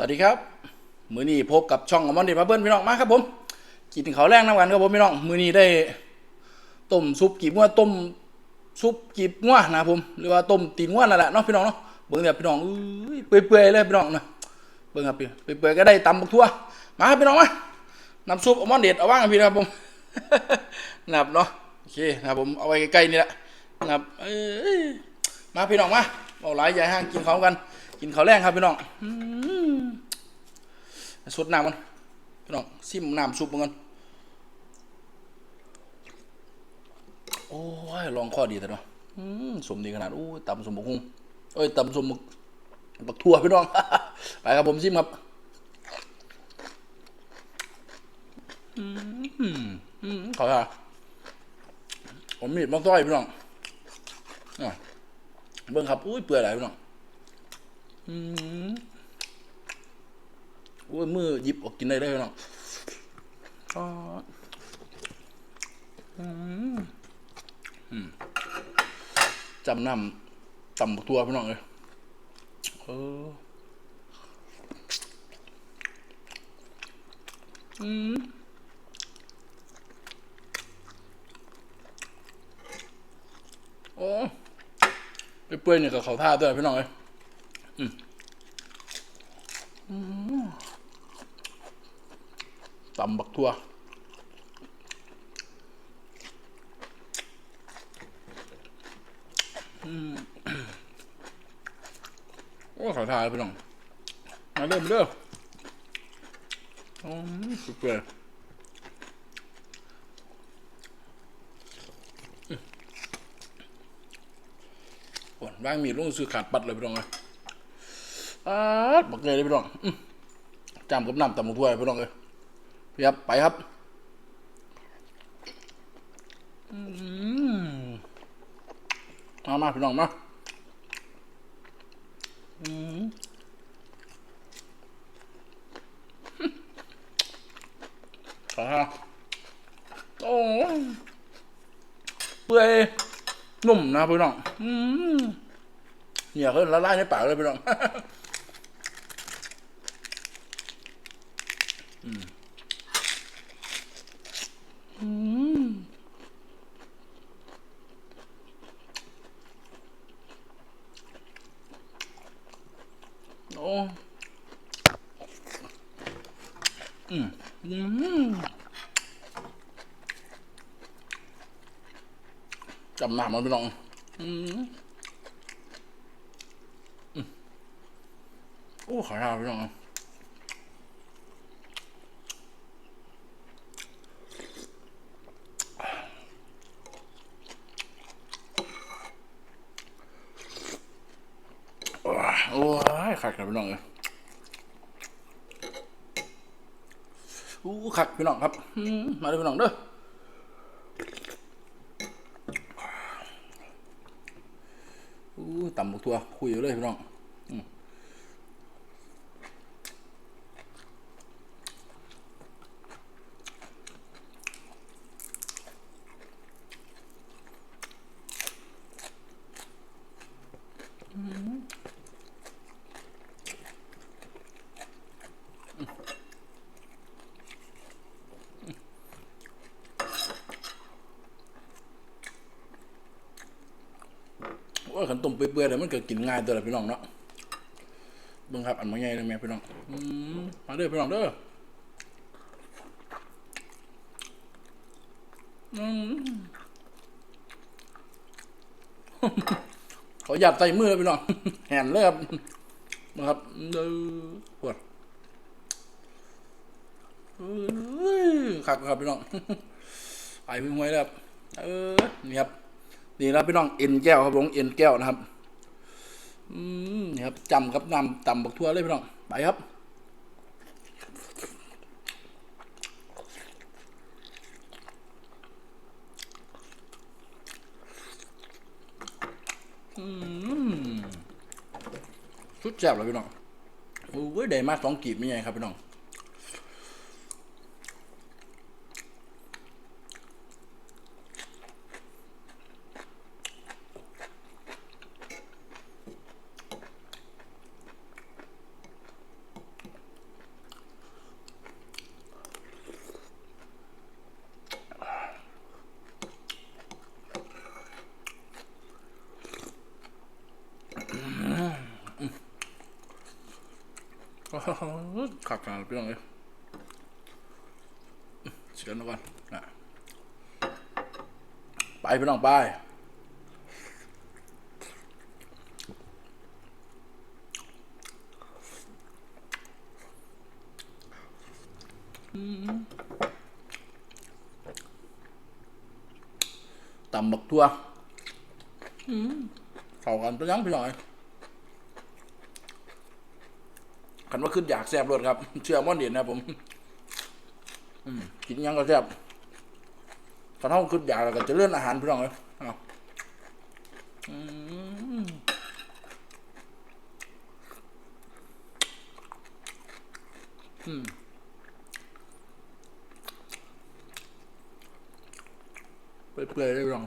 สวัสดีครับ มือนี้พบกับช่องอมอนเดชมาเบิ้ลพี่น้องมาครับผมกินข้าวแรงน้ำกันครับผมพี่น้องมือนี้ได้ต้มซุปกีบงัวต้มซุปกีบงัวนะผมหรือว่าต้มตีนงัวนั่นแหละเนาะพี่น้องเนาะเบิ่งแบบพี่น้องอุ้ยเปื่อยๆเลยพี่น้องนะเบิ่งครับพี่เปื่อยๆก็ได้ตำบักทั่วมาครับพี่น้องมาน้ำซุปอมอนเดชเอาว่างพี่นะครับผมนับเนาะโอเคนะครับผมเอาไว้ใกล้ๆนี่แหละนับเอ้ยมาพี่น้องมา เอาหลายใหญ่ห้างกินข้าวกัน กินข้าวแรงครับพี่น้องสดน้ำมันพี่น้องซิมน้ำซุปมันกันโอ้ยลองข้อดีแต่เนาะสมดีขนาดอู้ตำสมบุกุงเอ้ยตำสมบุกบักทั่วพี่น้อง ไปครับผมซิมครับอืมอืมขอค่ะผมมีดมาซ้อยพี่น้องอะ เบิ่งครับอุ้ยเปื่อยไหลายพี่น้องอืมโอ้ยมือหยิบออกกินได้เลยพี่น้องอ๋ออืมอืมจำนำตำตัวพี่น้องเลยเอออืมโอ้ เปื่อยๆเนี่ยกับเขาท่าด้วยพี่น้องเลยตำบักทั่วโอ้ขอทาพี่น้องมาเริ่มเริ่มอืมสุดเลยางมีลงซื้อขาดปัดเลยพี่น้องเลยอ่าดบักเลยเลยพี่น้องอืมจำกับน้ำตำบักทั่วพี่น้องเลยครับไปครับอืมามาพี่น้องมาอืมขอฮะโอ้เปื่อยนุ่มนะพี่น้อง อืม เนี่ยเขาละลายในปากเลยพี่น้องโอ้อืมอืมจำหนามันไปลอง อืมอืม อ้ขอทานไปลองโอ้ยขาดกันไปลองเลยอู้คักพี่น้องครับ มาเลยพี่น้องเด้ออู้ต่ำบุกทัวคุยอยู่เลยพี่น้องอืม โอ้ขันต้มเปื่อยๆเลยมันเกิดกินง่ายตัวละพี่น้องเนาะเบิ่งครับอันมาใหญ่เลยแม่พี่น้องอมาเด้อพี่น้องเด้ออืมขอหยัดใส่มือพี่น้องแหนเลยครับนะครับเด้อปวดเอ้ยครับครับพี่น้องไอ้พึ่งไว้แล้วครับเออนี่ครับ นี่นะพี่น้องเอ็นแก้วครับผมเอ็นแก้วนะครับ อืมนี่ครับจำครับนำตำบักทั่วเลยพี่น้อง ไปครับอืมชุดแซ่บเลยพี่น้องโอ้ยได้มาสองกีบไม่ไงครับพี่น้อง ขักกันพี่น้องเลยเชิญแล้วก่อนนะไปพี่น้องไปตำบักทั่วเข้ากันตัวยังพี่น้องเอ้ย คันว่าขึ้นอยากแซ่บรสครับ เชื่อม่อนเด่นนะผมกินยังก็แซ่บคันเท่าขึ้นอยากแล้วก็จะเลื่อนอาหารพี่น้องเลยเอาอืมอืมเปื่อยๆเลยพี่อง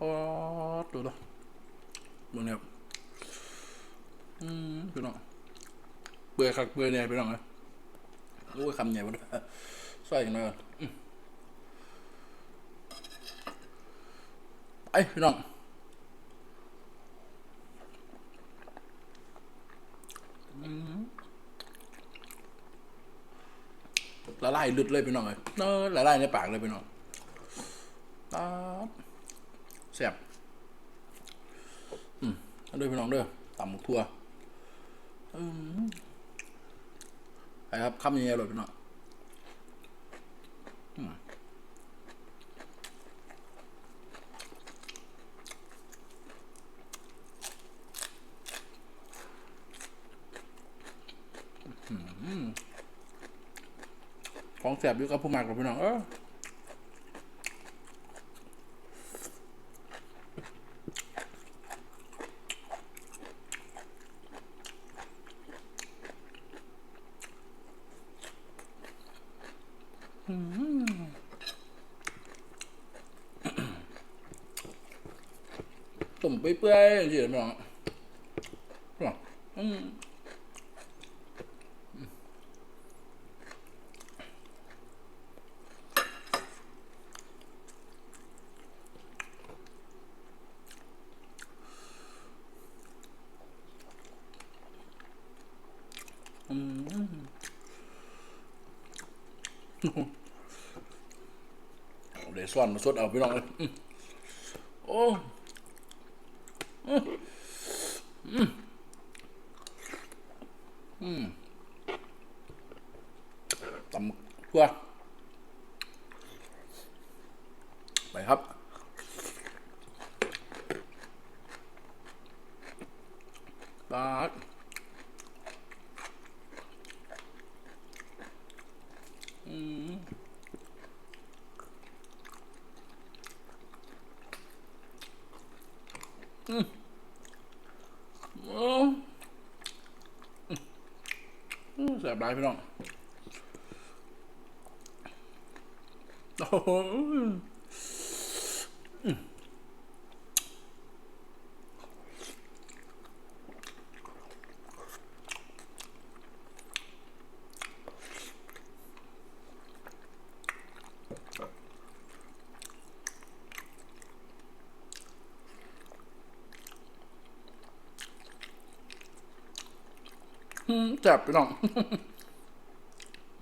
อ๋อตัวตัวมึงเนี่ยครับอืมพี่น้อง เบื่อคักเบื่อเนี่ยไปลองเลยโอ้ยคำใหญ่หมดใส่กันมาก่อนไอ้พี่น้องละลายลึดเลยพี่น้องเลยเนอละลายในปากเลยพี่น้องป๊าบแซ่บอืมด้วยพี่น้องเด้อตำหมกทั่วอืม ไปครับคำนี้อร่อยพี่น้องอืมอืมของแสบอยู่กับผู้มากกับพี่น้องเออต้ม เปื่อยๆอย่างนี้พี่น้องพี่น้องอืมเอาเดี๋ยวซ่อนมาสดเอาพี่น้องเลยอ๋อโอ้ ตำทั่วไปครับ บาทอืม โอ้อืม แสบร้ายพี่น้องโอ้โห แสบพี่น้อง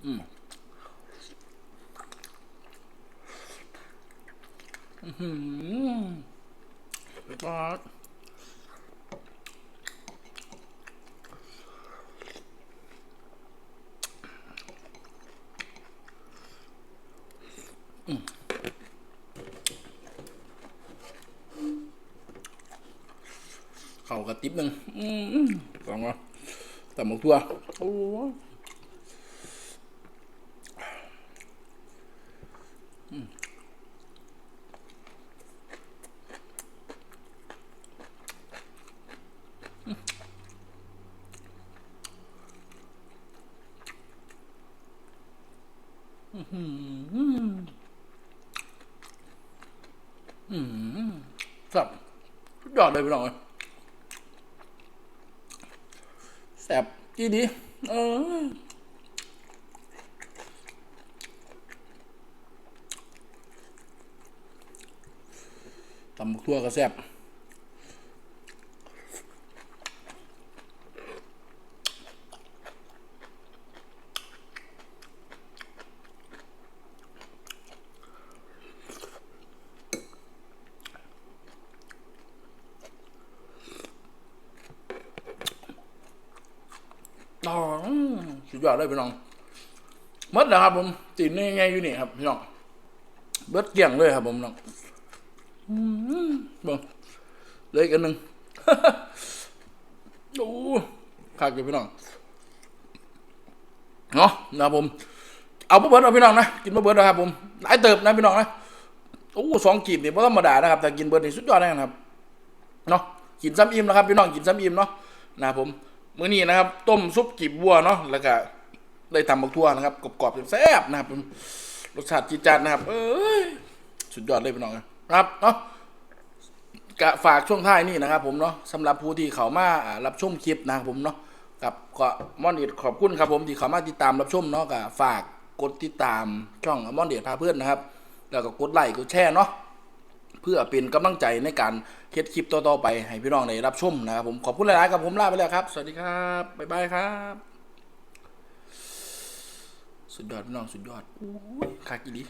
อืมอื้อหือปาดอืมเข่ากระติบหนึ่งอืมสองวะ ตำหมกทั่วโอ้ยครับสุดยอดเลยพี่น้องเอ้ย แซ่บจีดี เออตำบักทั่วก็แซ่บ อ๋อสุดยอดเลยพี่น้องมดแล้วครับ ผมตีนนี่ไงอยู่นี่ครับพี่น้องเบิดเกี่ยงเลยครับผมน้องอืมเบิ่งเหลยกันหนึ่งโอ้ขาดอยู่พี่น้องเนาะนะครับผม เอาเบิร์ดเอาพี่น้องนะกินเบิร์ดนะครับผมหลายเติบนะพี่น้องนะโอ้สองกีบนี่บ่ธรรมดานะครับ แต่กินเบิร์ดนี่สุดยอดแน่นะครับเนาะกินซ้ำอิ่มนะครับ พี่น้องกินซ้ำอิ่มเนาะนะครับผม มื้อนี้นะครับ ต้มซุปกีบวัวเนาะแล้วก็ได้ทำบักทั่วนะครับกรอบๆแซ่บนะครับรสชาติจีดจัดนะครับ เอ้ยสุดยอดเลยพี่น้องนะครับเนาะกะฝากช่วงท้ายนี่นะครับ ผมเนาะสำหรับผู้ที่เขามารับชมคลิปนะครับผมเนาะกับก็มอนเดดขอบคุณครับผมที่เขามาติดตามรับชมเนาะก็ฝากกดติดตามช่องมอนเดดพาเพื่อนนะครับ แล้วก็กดไลค์กดแชร์เนาะ เพื่อเป็นกำลังใจในการเฮ็ดคลิปต่อๆไปให้พี่น้องได้รับชมนะครับผมขอบคุณหลายๆครับผมลาไปแล้วครับ สวัสดีครับบ๊ายบายครับ สุดยอดพี่น้องสุดยอดอู้ยคากิลี